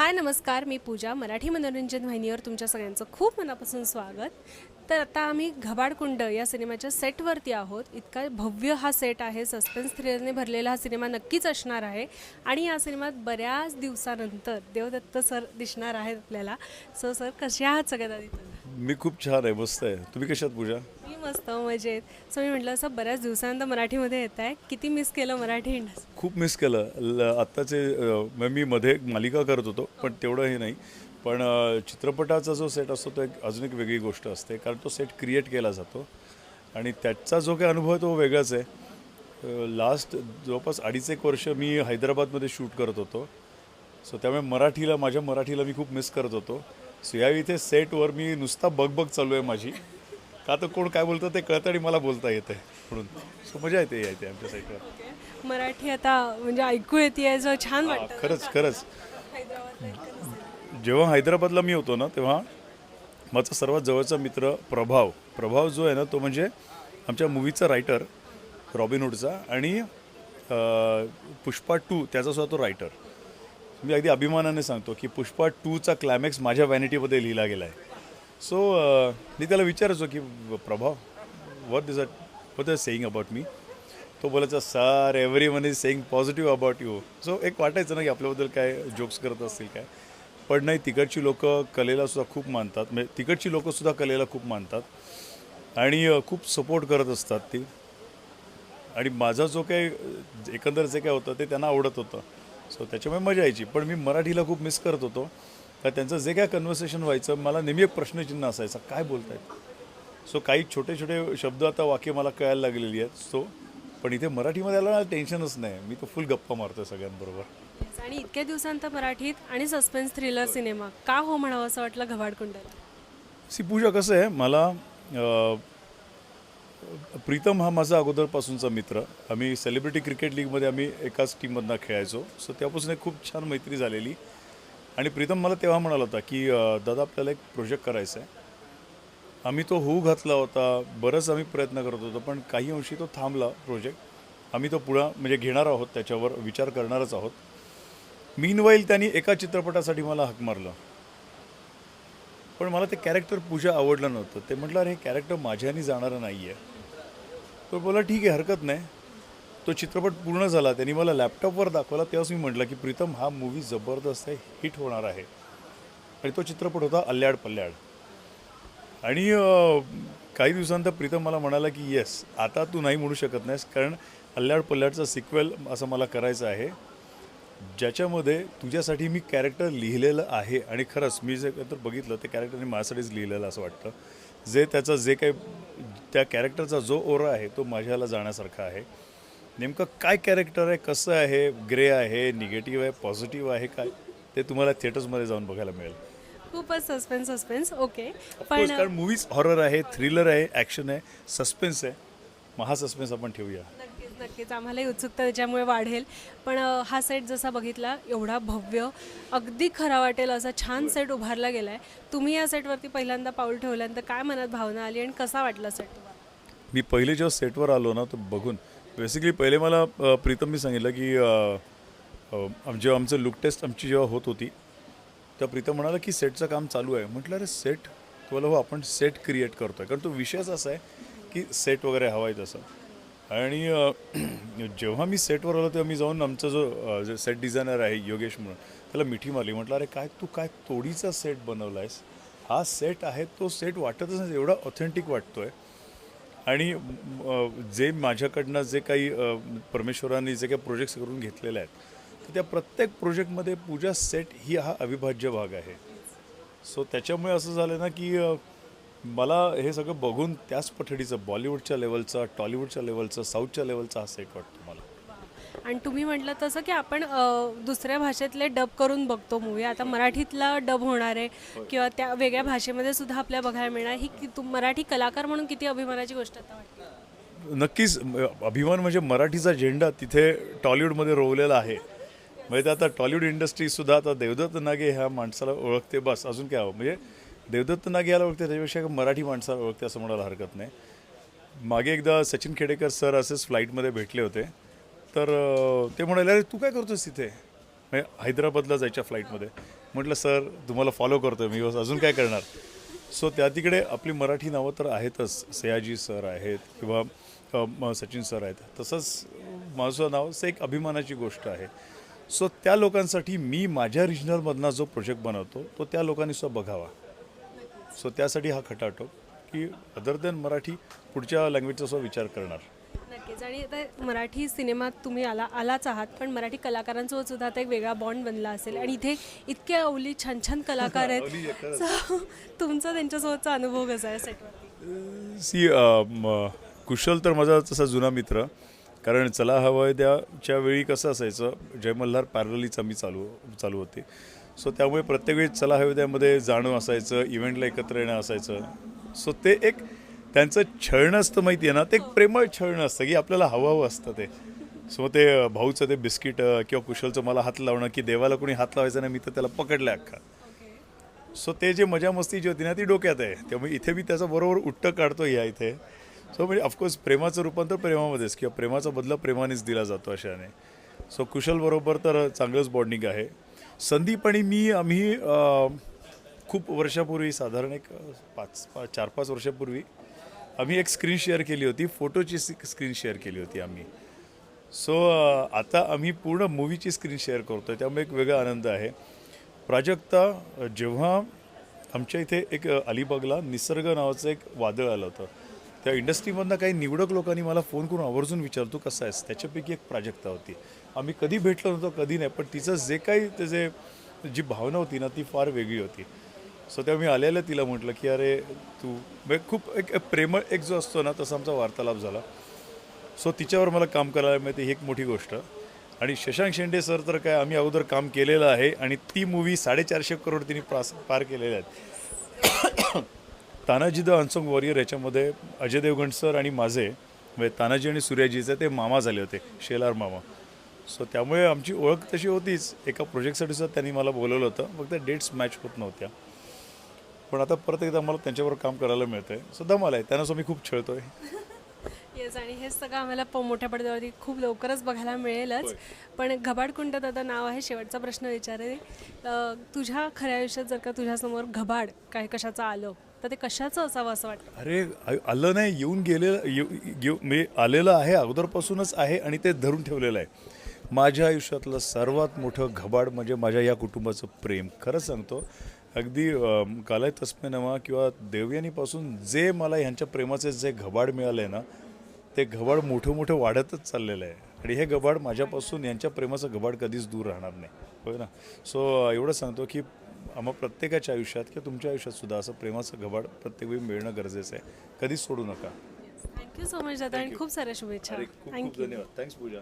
हाय नमस्कार. मी पूजा मराठी मनोरंजन वाहिनीवर तुमच्या सगळ्यांचं खूप मनापासून स्वागत. तर आता आम्ही घबाडकुंड या सिनेमाच्या सेटवरती आहोत. इतका भव्य हा सेट आहे. सस्पेन्स थ्रिलरने भरलेला हा सिनेमा नक्कीच असणार आहे. आणि या सिनेमात बऱ्याच दिवसानंतर देवदत्त सर दिसणार आहेत आपल्याला. सो सर कसे आहात सगळ्यात आधी मी खूप छान आहे. मस्त आहे. तुम्ही कशात पूजा? मस्त मजेत. सो मी म्हटलं असं बऱ्याच दिवसानंतर मराठीमध्ये येत आहे किती मिस केलं मराठी इंडस्ट्री? खूप मिस केलं. ल आत्ताचे अ, म- मध्ये एक मालिका करत होतो पण तेवढं हे नाही. पण अ, चित्रपटाचा जो सेट असतो तो एक अजून एक वेगळी गोष्ट असते कारण तो सेट क्रिएट केला जातो. आणि त्याचा जो काही अनुभव आहे तो वेगळाच आहे. लास्ट जवळपास अडीच एक वर्ष मी हैदराबादमध्ये शूट करत होतो. सो त्यामुळे मराठीला माझ्या मराठीला मी खूप मिस करत होतो. सो या इथे सेटवर मी नुसता बग चालू आहे माझी. का तर कोण काय बोलतं ते कळतं आणि मला बोलता येतं म्हणून. सो मजा येते येते आमच्या साईडवर मराठी आता म्हणजे ऐकू येते जो छान हा, वाटतं खरंच खरंच. जेव्हा हैदराबादला मी होतो ना तेव्हा माझा सर्वात जवळचा मित्र प्रभाव प्रभाव जो आहे ना तो म्हणजे आमच्या मूवीचा रायटर रॉबिनहूडचा आणि अं, पुष्पा टू त्याचा सुद्धा तो रायटर मी अगदी अभिमानाने सांगतो की पुष्पा टूचा क्लायमॅक्स माझ्या व्हॅनिटीमध्ये लिहिला गेला आहे सो uh, मी त्याला विचारायचो की Prabhav what is what is saying about मी तो बोलायचा sir everyone is saying positive about you so एक वाटायचं ना की आपल्याबद्दल काय जोक्स करत असतील काय. पण नाही तिकडची लोक कलेला सुद्धा खूप मानतात. म्हणजे तिकडची लोकंसुद्धा कलेला खूप मानतात. आणि खूप सपोर्ट करत असतात ती. आणि माझा जो काही एकंदर जे काय होतं ते त्यांना आवडत होतं. सो त्याच्यामुळे मजा यायची. पण मी मराठीला खूप मिस करत होतो. तर त्यांचं जे काय कन्व्हर्सेशन व्हायचं मला नेहमी एक प्रश्नचिन्ह असायचा काय बोलतायत? सो काही छोटे छोटे शब्द आता वाक्य मला कळायला लागलेली आहेत. सो पण इथे मराठीमध्ये आला टेन्शनच नाही. मी तो फुल गप्पा मारतो सगळ्यांबरोबर. आणि इतक्या दिवसांत मराठीत आणि सस्पेन्स थ्रिलर सिनेमा. का हो म्हणावं असं वाटलं घबाडकुंडाला सी पूजा कसं आहे मला प्रीतम हा माझा अगोदरपासूनचा मित्र. आम्ही सेलिब्रिटी क्रिकेट लीगमध्ये आम्ही एकाच टीममधनं खेळायचो. सो त्यापासून एक खूप छान मैत्री झालेली. आणि प्रीतम मला तेव्हा म्हणाला होता की दादा आपल्याला एक प्रोजेक्ट करायचा आहे आम्ही तो होऊ घातला होता बरंच आम्ही प्रयत्न करत होतो पण काही अंशी तो थांबला प्रोजेक्ट आम्ही तो पुढं म्हणजे घेणार आहोत त्याच्यावर विचार करणारच आहोत. मीनवाईल त्यांनी एका चित्रपटासाठी मला हाक मारलं. पण मला ते कॅरेक्टर पूजा आवडलं नव्हतं. ते म्हटलं अरे हे कॅरेक्टर माझ्यानी जाणारं नाही आहे तो बोला ठीक आहे हरकत नाही. तो चित्रपट पूर्ण झाला त्यांनी मला लॅपटॉपवर दाखवला तेव्हाच मी म्हटलं की प्रीतम हा मूवी जबरदस्त आहे हिट होणार आहे. आणि तो चित्रपट होता अल्ल्याड पल्ल्याड. आणि काही दिवसानंतर प्रीतम मला म्हणाला की येस आता तू नाही म्हणू शकत नाहीस कारण अल्ल्याड पल्ल्याडचा सिक्वेल असं मला करायचं आहे ज्याच्यामध्ये तुझ्यासाठी मी कॅरेक्टर लिहिलेलं आहे. आणि खरंच मी जे तर बघितलं ते कॅरेक्टरने माझ्यासाठीच लिहिलेलं असं वाटतं. जे त्याचं जे काही त्या कॅरेक्टरचा जो ओरा आहे तो माझ्याला जाण्यासारखा आहे. नेमकं काय कॅरेक्टर आहे कसं आहे ग्रे आहे निगेटिव्ह आहे पॉझिटिव्ह आहे काय? ते तुम्हाला थिएटर्समध्ये जाऊन बघायला मिळेल. खूपच सस्पेन्स सस्पेन्स ओके Of पण course, कारण मूवीज हॉरर आहे थ्रिलर आहे ॲक्शन आहे सस्पेन्स आहे. मग हा सस्पेन्स आपण ठेवूया. नक्कीच नक्कीच. आम्हालाही उत्सुकता त्याच्यामुळे वाढेल. पण अ, हा सेट जसा बघितला एवढा भव्य अगदी खरा वाटेल असा छान सेट उभारला गेला आहे तुम्ही या सेटवरती पहिल्यांदा पाऊल ठेवल्यानंतर काय मनात भावना आली आणि कसा वाटला सेट तुम्हाला? मी पहिले जेव्हा सेटवर आलो ना तर बघून बेसिकली पहिले मला प्रीतम प्रीतमनी सांगितलं की जेव्हा आमचं लुक टेस्ट आमची जेव्हा होत होती तेव्हा प्रीतम म्हणाला की सेटचं काम चालू आहे. म्हटलं अरे सेट तुम्हाला हो आपण सेट क्रिएट करतो आहे कारण तो विषयच असा आहे की सेट वगैरे हवा आहे तसं. आणि जेव्हा मी सेटवर आलो तेव्हा मी जाऊन आमचा जो जो सेट डिझायनर आहे योगेश म्हणून त्याला मिठी मारली. म्हटलं अरे काय तू काय तोडीचा सेट बनवला आहेस हा सेट आहे तो सेट वाटतच नाही एवढा ऑथेंटिक वाटतो आहे आणि जे माझ्याकडनं जे काही परमेश्वरांनी जे काही प्रोजेक्ट्स करून घेतलेले आहेत तर त्या प्रत्येक प्रोजेक्टमध्ये पूजा सेट ही हा अविभाज्य भाग आहे. सो त्याच्यामुळे असं झालं ना की मला हे सगळं बघून त्याच पठडीचं बॉलिवूडच्या लेवलचा टॉलिवूडच्या लेवलचा साऊथच्या लेवलचा हा सेट वाटतो. आणि तुम्ही म्हटलं तसं की आपण दुसऱ्या भाषेतले डब करून बघतो मूवी आता मराठीतला डब होणार आहे किंवा त्या वेगळ्या भाषेमध्ये सुद्धा आपल्याला बघायला मिळणार. ही की तुम मराठी कलाकार म्हणून किती अभिमानाची गोष्ट आता वाटते? नक्कीच अभिमान म्हणजे मराठीचा झेंडा तिथे टॉलिवूडमध्ये रोवलेला आहे. म्हणजे ते आता टॉलिवूड इंडस्ट्रीसुद्धा आता देवदत्त नागे ह्या माणसाला ओळखते बस. अजून काय हवं? म्हणजे देवदत्त नागे याला ओळखते त्याच्यापेक्षा मराठी माणसाला ओळखते असं म्हणायला हरकत नाही. मागे एकदा सचिन खेडेकर सर असेच फ्लाईटमध्ये भेटले होते. तर ते म्हणाले अरे तू काय करतोस तिथे म्हणजे हैदराबादला जायच्या फ्लाईटमध्ये. म्हटलं सर तुम्हाला फॉलो करतो मी अजून काय करणार? सो त्या तिकडे आपली मराठी नावं तर आहेतच. सयाजी सर आहेत किंवा म- सचिन सर आहेत. तसंच माझं नाव असं एक अभिमानाची गोष्ट आहे. सो त्या लोकांसाठी मी माझ्या रिजनलमधला जो प्रोजेक्ट बनवतो तो त्या लोकांनी सुद्धा बघावा. सो त्यासाठी हा खटाटो की अदर दॅन मराठी पुढच्या लँग्वेजचा सुद्धा विचार करणार. नक्कीच आणि आता मराठी सिनेमात तुम्ही आला आलाच आहात पण मराठी कलाकारांसोबत सुद्धा आता एक वेगळा बॉन्ड बनला असेल. आणि इथे इतके अवली छान छान कलाकार अवली आहेत. So, तुमचा त्यांच्यासोबतचा अनुभव कसा आहे सी कुशल तर माझा तसा जुना मित्र. कारण चला हवं त्याच्या वेळी कसं असायचं जय मल्हार पॅरलीच आम्ही चालू चालू होते. सो त्यामुळे प्रत्येक वेळी चला हवं त्यामध्ये जाणं असायचं इव्हेंटला एकत्र येणं असायचं. सो ते एक त्यांचं छळणं असतं माहिती आहे ना ते एक प्रेमळ छळणं असतं की आपल्याला हवं हवं असतं ते. सो ते भाऊचं ते बिस्किट किंवा कुशलचं मला हात लावणं की देवाला कोणी हात लावायचं नाही मी तर त्याला पकडलं अख्खा. सो ते जे मजा मस्ती जी होती ना ती डोक्यात आहे. त्यामुळे इथे मी त्याचं बरोबर उट्ट काढतो या इथे. सो म्हणजे ऑफकोर्स प्रेमाचं रूपांतर प्रेमामध्येच किंवा प्रेमाचा बदला प्रेमानेच दिला जातो अशाने. सो कुशल बरोबर तर चांगलंच बॉन्डिंग आहे. संदीप आणि मी आम्ही खूप वर्षापूर्वी साधारण एक पाच पाच चार पाच वर्षापूर्वी आम्ही एक स्क्रीन शेअर केली होती फोटोची स्क्रीन शेअर केली होती आम्ही. सो आता आम्ही पूर्ण मूवीची स्क्रीन शेअर करतो आहे त्यामुळे एक वेगळा आनंद आहे. प्राजक्ता जेव्हा आमच्या इथे एक अलिबागला निसर्ग नावाचं एक वादळ आलं होतं त्या इंडस्ट्रीमधनं काही निवडक लोकांनी मला फोन करून आवर्जून विचारतो कसं आहेस? त्याच्यापैकी एक प्राजक्ता होती. आम्ही कधी भेटलो नव्हतो कधी नाही पण तिचं जे काही त्याचे जी भावना होती ना ती फार वेगळी होती. सो तेव्हा मी आलेलं तिला म्हटलं की अरे तू म्हणजे खूप एक प्रेमळ एक जो असतो ना तसा आमचा वार्तालाप झाला. सो तिच्यावर मला काम करायला मिळते ही एक मोठी गोष्ट. आणि शशांक शेंडे सर तर काय आम्ही अगोदर काम केलेलं आहे आणि ती मूवी साडेचारशे करोड तिने प्रास पार केलेल्या आहेत. तानाजी द अनसॉंग वॉरियर याच्यामध्ये अजय देवगण सर आणि माझे म्हणजे तानाजी आणि सूर्याजीचे ते मामा झाले होते शेलार मामा. सो त्यामुळे आमची ओळख तशी होतीच. एका प्रोजेक्टसाठी सुद्धा त्यांनी मला बोलवलं होतं. फक्त डेट्स मॅच होत नव्हत्या. पण आता परत एकदा मला त्यांच्याबरोबर काम करायला मिळतंय. सो दमाला आहे. त्यांना मी खूप छळतोय. येस आणि हे सगळं आम्हाला प मोठ्या पडद्यावरती खूप लवकरच बघायला मिळेलच. पण घबाडकुंड दादा नाव आहे शेवटचा प्रश्न विचारे तुझ्या खऱ्या आयुष्यात जर का तुझ्यासमोर घबाड काय कशाचं आलं तर ते कशाचं असावं असं वाटतं? अरे आलं नाही येऊन गेलेलं येऊ येऊ- म्हणजे आलेलं आहे अगोदरपासूनच आहे आणि ते धरून ठेवलेलं आहे. माझ्या आयुष्यातलं सर्वात मोठं घबाड म्हणजे माझ्या या कुटुंबाचं प्रेम. खरंच सांगतो अगदी कालाय तस्मे नवा किंवा देवयानीपासून जे मला ह्यांच्या प्रेमाचे जे घबाड मिळालं आहे ना ते घबाड मोठं मोठं वाढतच चाललेलं आहे. आणि हे घबाड माझ्यापासून यांच्या प्रेमाचं घबाड कधीच दूर राहणार नाही. होय ना? सो एवढं सांगतो की आम्हा प्रत्येकाच्या आयुष्यात किंवा तुमच्या आयुष्यात सुद्धा असं प्रेमाचं घबाड प्रत्येक वेळी मिळणं गरजेचं आहे. कधीच सोडू नका. थँक्यू सो मच दादा आणि खूप साऱ्या शुभेच्छा. खूप धन्यवाद. थँक्स पूजा.